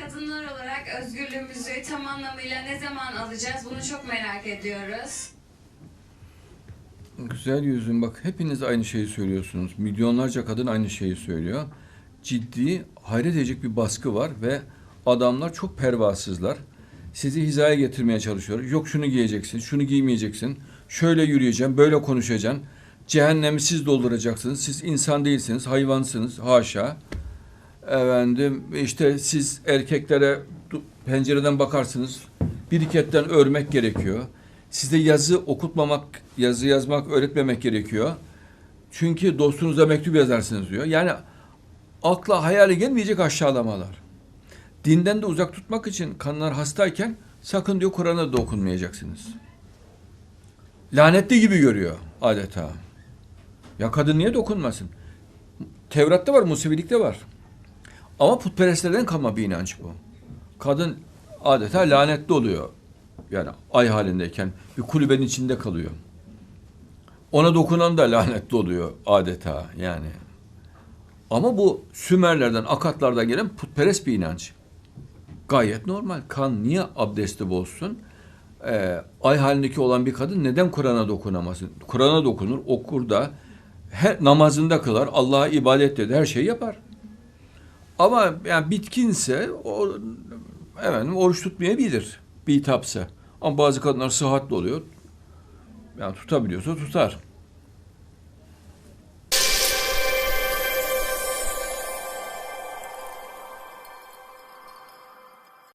kadınlar olarak özgürlüğümüzü tam anlamıyla ne zaman alacağız bunu çok merak ediyoruz. Güzel yüzüm bak hepiniz aynı şeyi söylüyorsunuz. Milyonlarca kadın aynı şeyi söylüyor. Ciddi, hayret edecek bir baskı var ve adamlar çok pervasızlar. Sizi hizaya getirmeye çalışıyor. Yok şunu giyeceksin, şunu giymeyeceksin. Şöyle yürüyeceksin, böyle konuşacaksın. Cehennemi siz dolduracaksınız. Siz insan değilsiniz, hayvansınız. Haşa. Efendim işte siz erkeklere pencereden bakarsınız. Biriketten örmek gerekiyor. Size yazı okutmamak, yazı yazmak öğretmemek gerekiyor. Çünkü dostunuza mektup yazarsınız diyor. Yani akla hayale gelmeyecek aşağılamalar. Dinden de uzak tutmak için kanlar hastayken sakın diyor Kur'an'a dokunmayacaksınız. Lanetli gibi görüyor adeta. Ya kadın niye dokunmasın? Tevrat'ta var, Musevilikte var. Ama putperestlerden kalma bir inanç bu. Kadın adeta lanetli oluyor. Yani ay halindeyken bir kulübenin içinde kalıyor. Ona dokunan da lanetli oluyor adeta yani. Ama bu Sümerlerden, Akatlardan gelen putperest bir inanç. Gayet normal. Kan niye abdesti bozsun? Ee, ay halindeki olan bir kadın neden Kur'an'a dokunamasın? Kur'an'a dokunur, okur da her namazında kılar, Allah'a ibadet eder, her şeyi yapar. Ama yani bitkinse o efendim oruç tutmayabilir. Bir hitapsa. Ama bazı kadınlar sıhhatli oluyor. Yani tutabiliyorsa tutar.